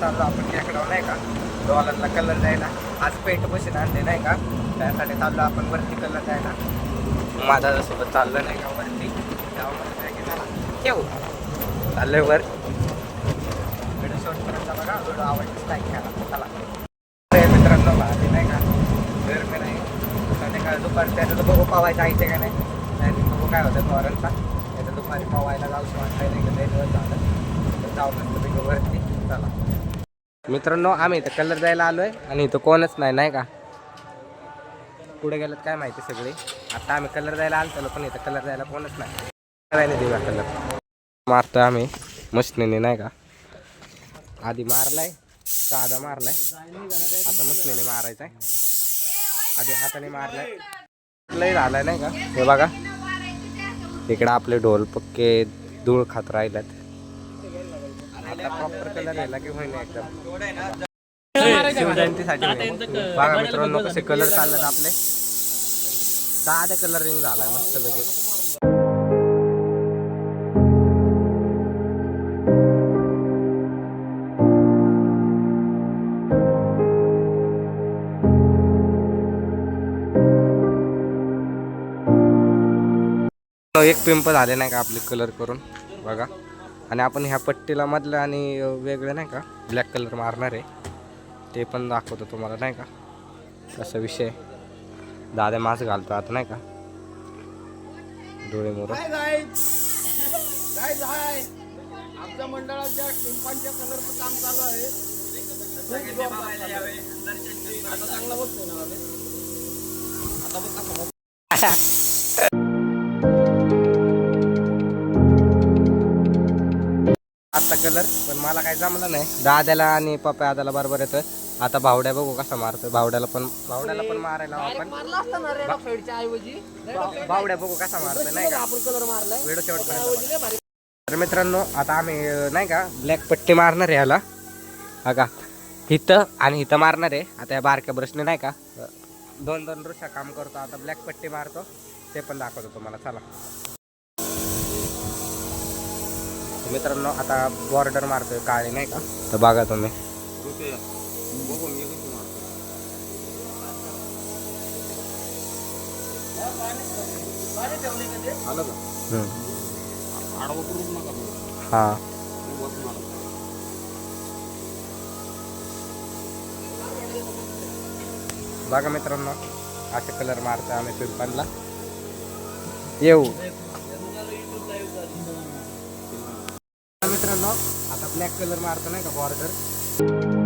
चाललो आपण खेकडाव नाही का? डॉलरला कलर द्यायला. आज पेंट बसून आणले नाही का? त्यासाठी चाललो आपण वरती कलर द्यायला. माझा सोबत चाललं नाही का वरती? तेव्हा म्हणलं नाही की चला, ठेवू. चाललोय वर. व्हिडिओ शॉर्ट करायचा बघा. व्हिडिओ आवडलीच लाईक करा. चला. तर मित्रांनो आले नाही का? गरमी नाही. संध्याकाळ दुपारी त्याचं बघू पावायचं जायचं का नाही? नाही बघू काय होतं फॉरनचा त्याचं दुपारी पावायला जाऊशी वाटतं नाही का? लय दिवस झालं. जाऊ मस्त पैकी वरती. चला. मित्रांनो आम्ही इथं कलर द्यायला आलो आहे आणि इथं कोणच नाही नाही का? पुढे गेलं काय माहिती सगळी? आता आम्ही कलर द्यायला आलो पण इथं कलर द्यायला कोणच नाही. देऊया कलर. मारतोय आम्ही मशनीने नाही का? आधी मारलाय साधा मारलाय. आता मशनीने मारायचा आहे आधी हाताने मारलाय. लय झालाय नाही का? हे बघा. इकडे आपले ढोल पक्के धूळ खात राहिल्यात. आता प्रॉपर कलर यायला की होईल एकदम. शिवजयंतीसाठी बघा मित्रांनो कसे कलर चाललेत आपले. दहा कलर रिंग झालाय मस्त पैकी. एक पिंप झाले नाही का आपले कलर करून? बघा. आणि आपण ह्या पट्टीला मधलं आणि वेगळं नाही का ब्लॅक कलर मारणार आहे. ते पण दाखवतो तुम्हाला नाही का? कसा विषय दादा मास्क घालतो आता नाही का? डोळे मोर. आमच्या मंडळाच्या कलरचं काम चालू आहे. खूप जोरदार चालू आहे. आता चांगला बसतोय ना आम्ही? आता बघ कसा बसतोय. आता कलर पण मला काही जमलं नाही. दादाला आणि पप्पा दादाला बरोबर येतं आता भावड्या बघू कसा मारतोय. भावड्याला पण भावड्याला पण मारायला आपण भावड्या बघू कसा मारतोय नाही का? आपण कलर मारलाय. व्हिडिओ तर मित्रांनो आता आम्ही नाही का ब्लॅक पट्टी मारणार आहे ह्याला हा का इथं आणि इथं मारणार आहे. आता या बारक्या ब्रशने नाही का दोन दोन रुषा काम करतो. आता ब्लॅक पट्टी मारतो. ते पण दाखवतो तुम्हाला. चला. मित्रांनो आता बॉर्डर मारतोय काळी नाही का? तर बघा तुम्ही. हा. बघा मित्रांनो असे कलर मारतोय आम्ही पिंपनला येऊ. कलर मारतो नाही का बॉर्डर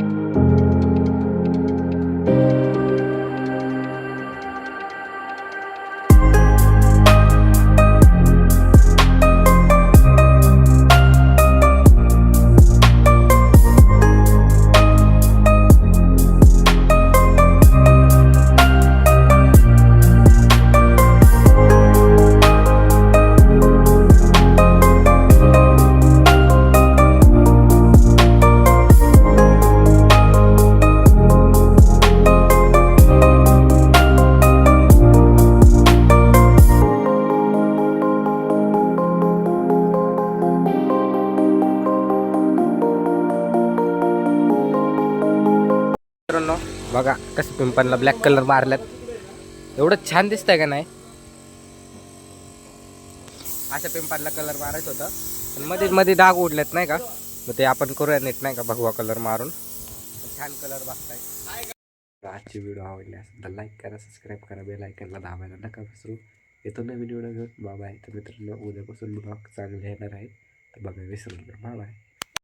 बघा कसं पिंपनला ब्लॅक कलर मारल्यात. एवढं छान दिसतंय का नाही? अशा पिंपनला कलर मारायचं होतं. पण मध्ये मध्ये डाग उडलेत नाही का? मग ते आपण करूया नीट नाही का भगवा कलर मारून. छान कलर बघताय. आजची व्हिडिओ आवडली असेल तर लाईक करा सबस्क्राईब करा बेल आयकनला दाबायला नका विसरू. येतो नवीन व्हिडिओ घेऊन बाबा आहे तर मित्रांनो उद्यापासून ब्लॉग चांगले येणार आहे. तर बघा विसरू नका. बाय